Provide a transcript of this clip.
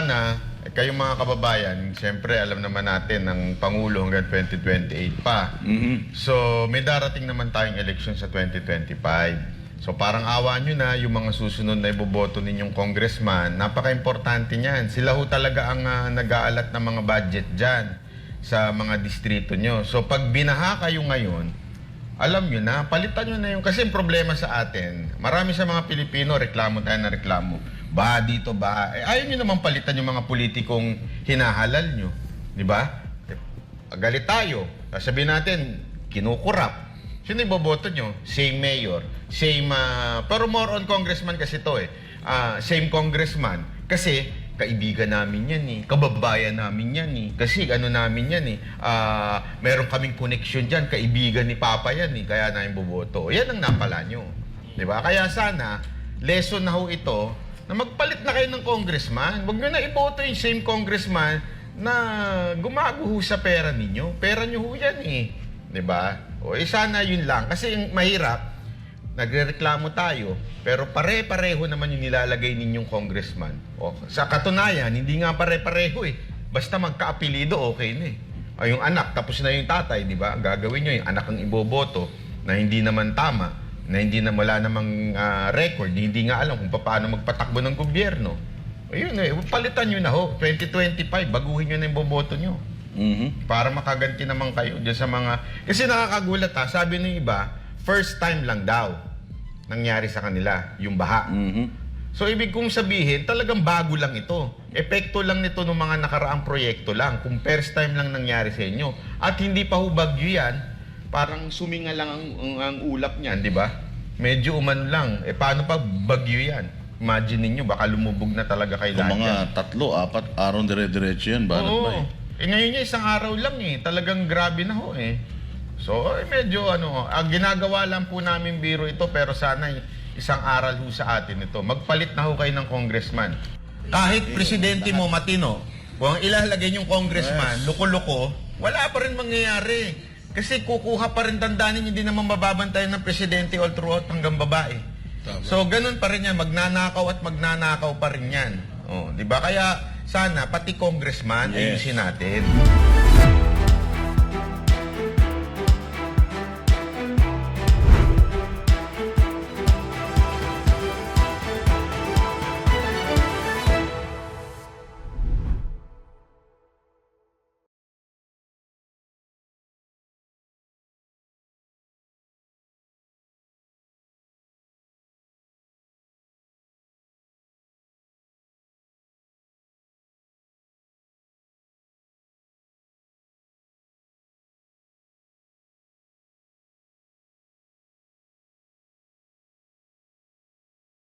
sana, eh, kayong mga kababayan, siyempre alam naman natin ng Pangulo hanggang 2028 pa. Mhm. So, may darating naman tayong election sa 2025. So, parang awa nyo na yung mga susunod na iboboto ninyong congressman. Napaka-importante niyan. Sila ho talaga ang ah, nag-aalat ng mga budget dyan sa mga distrito nyo. So, pag binaha kayo ngayon, alam nyo na, palitan nyo na yung... Kasi yung problema sa atin, marami sa mga Pilipino, reklamo tayo na reklamo. Baha dito, baha. Eh, ayaw nyo naman palitan yung mga politikong hinahalal nyo. Di ba? Eh, galit tayo. Sasabihin natin, kinukurap. Sino iboboto nyo? Same mayor. Same, ah, pero more on congressman kasi to eh. Ah, same congressman. Kasi kaibigan namin yan eh. Kababayan namin yan eh. Kasi ano namin yan eh. Ah, meron kaming connection dyan. Kaibigan ni Papa yan eh. Kaya namin boboto. Yan ang napala nyo. Di ba? Kaya sana, lesson na ho ito na magpalit na kayo ng congressman. Huwag nyo na iboto yung same congressman na gumaguho sa pera ninyo. Pera nyo ho yan eh. ba? O eh sana yun lang. Kasi yung mahirap, nagrereklamo tayo, pero pare-pareho naman yung nilalagay ninyong congressman. O, sa katunayan, hindi nga pare-pareho eh. Basta magkaapelido, okay na eh. O, yung anak, tapos na yung tatay, di ba? Gagawin nyo, yung anak ang iboboto na hindi naman tama, na hindi na wala namang ah, record, hindi nga alam kung paano magpatakbo ng gobyerno. Ayun eh, palitan nyo na ho. 2025, baguhin nyo na yung boboto nyo. Mhm. Para makaganti naman kayo dyan sa mga... Kasi nakakagulat ha, sabi ng iba, first time lang daw nangyari sa kanila, yung baha. Mhm. So ibig kong sabihin, talagang bago lang ito. Epekto lang nito ng mga nakaraang proyekto lang. Kung first time lang nangyari sa inyo. At hindi pa ho bagyo yan, parang suminga lang ang, ang, ang ulap niyan, di ba? Medyo uman lang. Eh paano pa bagyo yan? Imagine ninyo, baka lumubog na talaga kay Kung lahat yan. mga tatlo, apat, araw dire-diretso yan. Banat Oo. ba eh? Eh ngayon niya isang araw lang eh. Talagang grabe na ho eh. So eh, medyo ano, ang ginagawa lang po namin biro ito pero sana isang aral ho sa atin ito. Magpalit na ho kayo ng congressman. Kahit presidente mo matino, kung ang ilalagay yung congressman, loko-loko, wala pa rin mangyayari. Kasi kukuha pa rin dandanin, hindi naman mababantayan ng presidente all throughout hanggang babae. So, ganun pa rin yan. Magnanakaw at magnanakaw pa rin yan. Oh, di ba? Kaya, sana, pati congressman, Yes. ayusin natin.